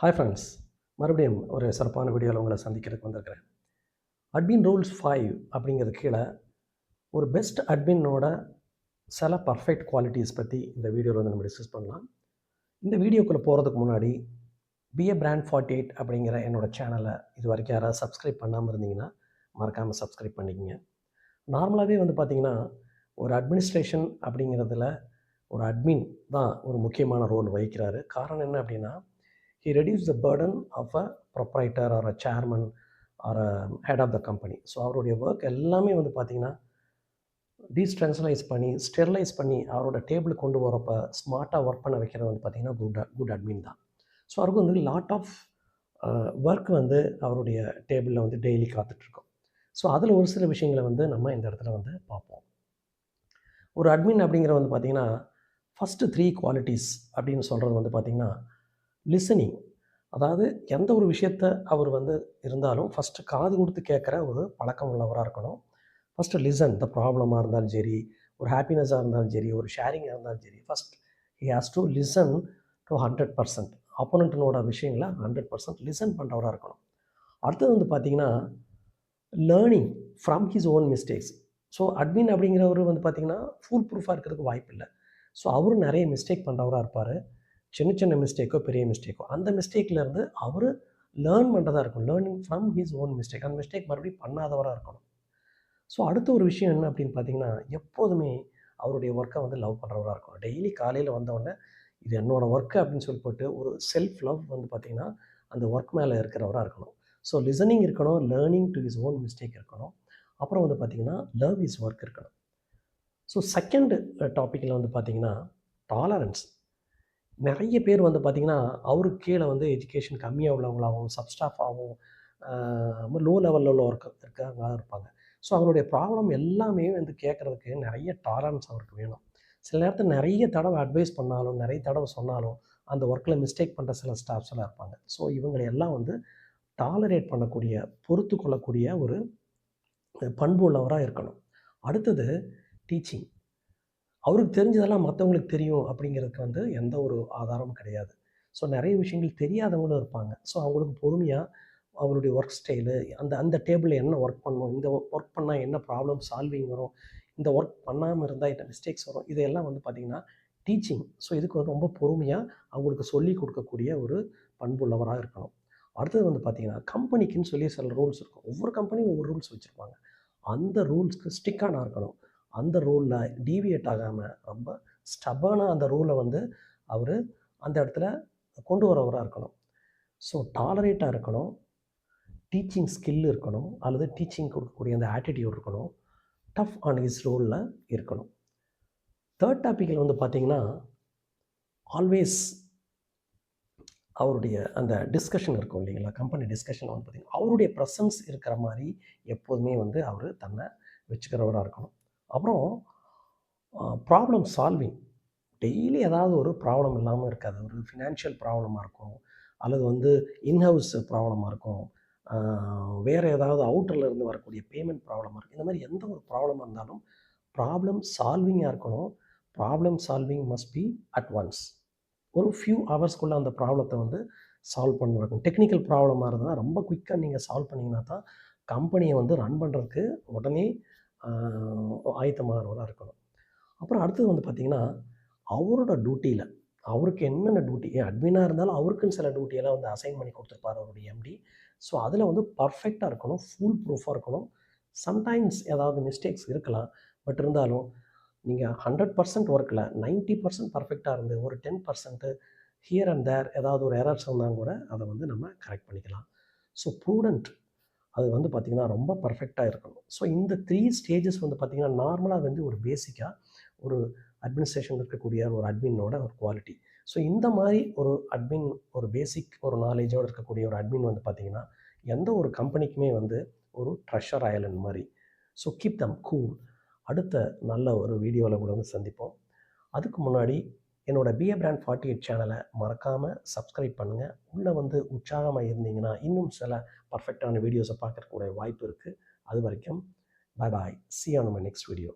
Hi friends மறுபடியும் ஒரு சிறப்பான வீடியோவில் உங்களை சந்திக்கிறதுக்கு வந்திருக்கிறேன். அட்மின் ரூல்ஸ் ஃபைவ் அப்படிங்கிறது கீழே ஒரு பெஸ்ட் அட்மினோட சில பர்ஃபெக்ட் குவாலிட்டிஸ் பற்றி இந்த வீடியோவில் வந்து நம்ம டிஸ்கஸ் பண்ணலாம். இந்த வீடியோக்குள்ளே போகிறதுக்கு முன்னாடி பிஏ பிராண்ட் ஃபார்ட்டி எயிட் அப்படிங்கிற என்னோட சேனலை இது வரைக்கும் யாராவது சப்ஸ்கிரைப் பண்ணாமல் இருந்தீங்கன்னா மறக்காமல் சப்ஸ்கிரைப் பண்ணிக்கங்க. நார்மலாகவே வந்து பார்த்திங்கன்னா ஒரு அட்மினிஸ்ட்ரேஷன் அப்படிங்கிறதுல ஒரு அட்மின் தான் ஒரு முக்கியமான ரோல் வகிக்கிறாரு. காரணம் என்ன அப்படின்னா he reduced the burden of a proprietor or a chairman or a head of the company. So அவருடைய ஒர்க் எல்லாமே வந்து பார்த்தீங்கன்னா டீஸ்ட்ரென்சலைஸ் பண்ணி ஸ்டெர்லைஸ் பண்ணி அவரோட டேபிள் கொண்டு வரப்போ ஸ்மார்ட்டாக ஒர்க் பண்ண வைக்கிறது வந்து பார்த்தீங்கன்னா குட் குட் அட்மின் தான். ஸோ அவருக்கு வந்து லாட் ஆஃப் ஒர்க் வந்து அவருடைய டேபிளில் வந்து டெய்லி காத்துட்ருக்கோம். ஸோ அதில் ஒரு சில விஷயங்களை வந்து நம்ம இந்த இடத்துல வந்து பார்ப்போம். ஒரு அட்மின் அப்படிங்கிற வந்து பார்த்திங்கன்னா ஃபஸ்ட்டு த்ரீ குவாலிட்டிஸ் அப்படின்னு சொல்கிறது வந்து பார்த்திங்கன்னா லிசனிங் அதாவது எந்த ஒரு விஷயத்த அவர் வந்து இருந்தாலும் ஃபஸ்ட்டு காது கொடுத்து கேட்குற ஒரு பழக்கம் உள்ளவராக இருக்கணும். ஃபஸ்ட்டு லிசன் த ப்ராப்ளமாக இருந்தாலும் சரி ஒரு ஹாப்பினஸாக இருந்தாலும் சரி ஒரு ஷேரிங்காக இருந்தாலும் சரி first he has to listen to hundred percent ஆப்போனண்ட்டினோட விஷயங்களை ஹண்ட்ரட் பர்சன்ட் லிசன் பண்ணுறவராக இருக்கணும். அடுத்தது வந்து பார்த்திங்கன்னா learning from his own mistakes so admin அப்படிங்கிறவர் வந்து பார்த்திங்கன்னா ஃபுல் ப்ரூஃபாக இருக்கிறதுக்கு வாய்ப்பு இல்லை ஸோ அவரும் நிறைய மிஸ்டேக் பண்ணுறவராக இருப்பார். சின்ன சின்ன மிஸ்டேக்கோ பெரிய மிஸ்டேக்கோ அந்த மிஸ்டேக்லேருந்து அவர் லேர்ன் பண்ணுறதா இருக்கும் learning from his own mistake அந்த மிஸ்டேக் மறுபடியும் பண்ணாதவராக இருக்கணும். ஸோ அடுத்த ஒரு விஷயம் என்ன அப்படின்னு பார்த்தீங்கன்னா எப்போதுமே அவருடைய ஒர்க்கை வந்து லவ் பண்ணுறவராக இருக்கணும். டெய்லி காலையில் வந்தவொடனே இது என்னோடய ஒர்க்கு அப்படின்னு சொல்லி போட்டு ஒரு செல்ஃப் லவ் வந்து பார்த்திங்கன்னா அந்த ஒர்க் மேலே இருக்கிறவராக இருக்கணும். ஸோ லிசனிங் இருக்கணும் learning to his own mistake இருக்கணும். அப்புறம் வந்து பார்த்திங்கன்னா லவ் இஸ் ஒர்க் இருக்கணும். ஸோ செகண்ட் டாப்பிக்கில் வந்து பார்த்திங்கன்னா டாலரன்ஸ் நிறைய பேர் வந்து பார்த்திங்கன்னா அவருக்கு கீழே வந்து எஜுகேஷன் கம்மியாக உள்ளவங்களாகவும் சப்ஸ்டாஃபாகவும் லோ லெவலில் உள்ள ஒர்க் இருக்காங்க இருப்பாங்க. ஸோ அவங்களுடைய ப்ராப்ளம் எல்லாமே வந்து கேட்குறதுக்கு நிறைய டாலரன்ஸ் அவருக்கு வேணும். சில நேரத்தில் நிறைய தடவை அட்வைஸ் பண்ணாலும் நிறைய தடவை சொன்னாலும் அந்த ஒர்க்கில் மிஸ்டேக் பண்ணுற சில ஸ்டாஃப்ஸ் எல்லாம் இருப்பாங்க. ஸோ இவங்களை எல்லாம் வந்து டாலரேட் பண்ணக்கூடிய பொறுத்து கொள்ளக்கூடிய ஒரு பண்பு உள்ளவராக இருக்கணும். அடுத்தது டீச்சிங் அவருக்கு தெரிஞ்சதெல்லாம் மற்றவங்களுக்கு தெரியும் அப்படிங்கிறதுக்கு வந்து எந்த ஒரு ஆதாரமும் கிடையாது. ஸோ நிறைய விஷயங்கள் தெரியாதவங்களும் இருப்பாங்க. ஸோ அவங்களுக்கு பொறுமையாக அவருடைய ஒர்க் ஸ்டைலு அந்த அந்த டேபிளில் என்ன ஒர்க் பண்ணணும் இந்த ஒர்க் பண்ணால் என்ன ப்ராப்ளம் சால்விங் வரும் இந்த ஒர்க் பண்ணாமல் இருந்தால் என்ன மிஸ்டேக்ஸ் வரும் இதெல்லாம் வந்து பார்த்திங்கன்னா டீச்சிங் ஸோ இதுக்கு வந்து ரொம்ப பொறுமையாக அவங்களுக்கு சொல்லி கொடுக்கக்கூடிய ஒரு பண்புள்ளவராக இருக்கணும். அடுத்தது வந்து பார்த்திங்கன்னா கம்பெனிக்குன்னு சொல்லி சில ரூல்ஸ் இருக்கும். ஒவ்வொரு கம்பெனியும் ஒவ்வொரு ரூல்ஸ் வச்சுருப்பாங்க. அந்த ரூல்ஸ்க்கு ஸ்டிக்கான இருக்கணும். அந்த ரூலில் டீவியேட் ஆகாமல் ரொம்ப ஸ்டபானாக அந்த ரூலை வந்து அவர் அந்த இடத்துல கொண்டு வரவராக இருக்கணும். ஸோ டாலரேட்டாக இருக்கணும். டீச்சிங் ஸ்கில் இருக்கணும். அல்லது டீச்சிங் கொடுக்கக்கூடிய அந்த ஆட்டிடியூட் இருக்கணும். டஃப் ஆன் ஹிஸ் ரோலில் இருக்கணும். தேர்ட் டாப்பிக்கில் வந்து பார்த்திங்கன்னா ஆல்வேஸ் அவருடைய அந்த டிஸ்கஷன் இருக்கும் இல்லைங்களா? கம்பெனி டிஸ்கஷன் வந்து பார்த்திங்கன்னா அவருடைய ப்ரெசன்ஸ் இருக்கிற மாதிரி எப்போதுமே வந்து அவர் தன்னை வச்சுக்கிறவராக இருக்கணும். அப்புறம் ப்ராப்ளம் சால்விங் டெய்லி ஏதாவது ஒரு ப்ராப்ளம் இல்லாமல் இருக்காது. ஒரு ஃபினான்ஷியல் ப்ராப்ளமாக இருக்கும். அல்லது வந்து இன்ஹவுஸ் ப்ராப்ளமாக இருக்கும். வேறு ஏதாவது அவுட்டரில் இருந்து வரக்கூடிய பேமெண்ட் ப்ராப்ளமாக இருக்கும். இந்த மாதிரி எந்த ஒரு ப்ராப்ளமாக இருந்தாலும் ப்ராப்ளம் சால்விங்காக இருக்கணும். Problem solving must be at once ஒரு ஃபியூ ஹவர்ஸ்க்குள்ளே அந்த ப்ராப்ளத்தை வந்து சால்வ் பண்ணுறக்கும் டெக்னிக்கல் ப்ராப்ளமாக இருந்ததுன்னா ரொம்ப குயிக்காக நீங்கள் சால்வ் பண்ணிங்கன்னா தான் கம்பெனியை வந்து ரன் பண்ணுறதுக்கு உடனே ஆயத்தமாகிறவராக இருக்கணும். அப்புறம் அடுத்தது வந்து பார்த்திங்கன்னா அவரோட டியூட்டியில் அவருக்கு என்னென்ன டியூட்டி அட்மினாக இருந்தாலும் அவருக்குன்னு சில டியூட்டியெல்லாம் வந்து அசைன் பண்ணி கொடுத்துருப்பார் அவருடைய எம்டி ஸோ அதில் வந்து பர்ஃபெக்டாக இருக்கணும் ஃபுல் ப்ரூஃபாக இருக்கணும். சம்டைம்ஸ் ஏதாவது மிஸ்டேக்ஸ் இருக்கலாம் பட் இருந்தாலும் நீங்கள் ஹண்ட்ரட் பர்சன்ட் ஒர்க்கில் நைன்ட்டி பர்சன்ட் பர்ஃபெக்டாக இருந்து ஒரு ten percent here and there ஏதாவது ஒரு எரர்ஸ் இருந்தால் கூட அதை வந்து நம்ம கரெக்ட் பண்ணிக்கலாம். ஸோ ப்ரூடண்ட் அது வந்து பார்த்திங்கன்னா ரொம்ப பர்ஃபெக்டாக இருக்கணும். ஸோ இந்த த்ரீ ஸ்டேஜஸ் வந்து பார்த்திங்கன்னா நார்மலாக வந்து ஒரு பேசிக்காக ஒரு அட்மினிஸ்ட்ரேஷன் இருக்கக்கூடிய ஒரு அட்மினோட ஒரு குவாலிட்டி ஸோ இந்த மாதிரி ஒரு அட்மின் ஒரு பேசிக் ஒரு நாலேஜோடு இருக்கக்கூடிய ஒரு அட்மின் வந்து பார்த்திங்கன்னா எந்த ஒரு கம்பெனிக்குமே வந்து ஒரு ட்ரெஷர் ஐலண்ட் மாதிரி. ஸோ கீப் தம் கூல் அடுத்த நல்ல ஒரு வீடியோவில் கூட வந்து சந்திப்போம். அதுக்கு முன்னாடி என்னோடய பிஏ பிராண்ட் ஃபார்ட்டி எயிட் சேனலை மறக்காமல் சப்ஸ்கிரைப் பண்ணுங்கள் உள்ளே வந்து உற்சாகமாக இருந்தீங்கன்னா இன்னும் சில பர்ஃபெக்டான வீடியோஸை பார்க்கறக்கூடிய வாய்ப்பு இருக்குது அது வரைக்கும் bye bye see on my next video